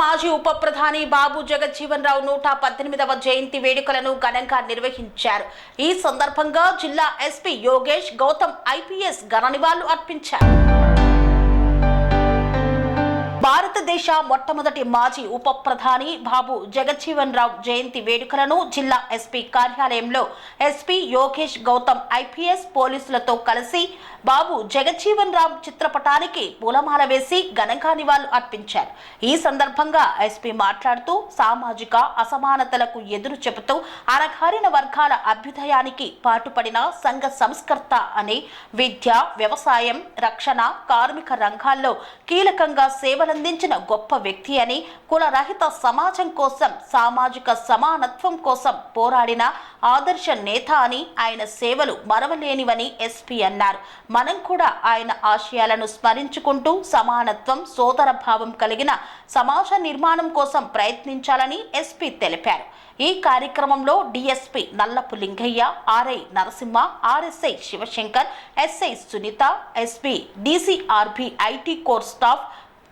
మాజీ ఉప ప్రధాని బాబు జగజ్జీవన్ రావు నూట పద్దెనిమిదవ జయంతి వేడుకలను ఘనంగా నిర్వహించారు. ఈ సందర్భంగా జిల్లా ఎస్పీ యోగేష్ గౌతమ్ ఐపీఎస్ ఘన నివాళులు అర్పించారు. భారతదేశ మొట్టమొదటి మాజీ ఉప ప్రధాని బాబు జగజ్జీవన్ రావు జయంతి వేడుకలను జిల్లా ఎస్పీ కార్యాలయంలో ఎస్పీ యోగేష్ గౌతమ్ ఐపీఎస్ పోలీసులతో కలిసి బాబు జగజ్జీవన్ రావు చిత్రపటానికి పూలమాల వేసి ఘనంగా నివాళులు అర్పించారు. ఈ సందర్భంగా ఎస్పీ మాట్లాడుతూ సామాజిక అసమానతలకు ఎదురు చెబుతూ అణగారిన వర్గాల అభ్యుదయానికి పాటుపడిన సంఘ సంస్కర్త అని విద్య వ్యవసాయం రక్షణ కార్మిక రంగాల్లో కీలకంగా సేవలందించిన గొప్ప వ్యక్తి అని కులరహిత సమాజం కోసం సామాజిక సమానత్వం కోసం పోరాడిన ఆదర్శ నేత అని ఆయన సేవలు మరవలేనివని ఎస్పీ అన్నారు. మనం కూడా ఆయన ఆశయాలను స్మరించుకుంటూ సమానత్వం సోదర భావం కలిగిన సమాజ నిర్మాణం కోసం ప్రయత్నించాలని ఎస్పీ తెలిపారు. ఈ కార్యక్రమంలో DSP Nallapu Lingaiah RI Narasimha RSI Shivashankar SI Sunitha SP DCRB IT core staff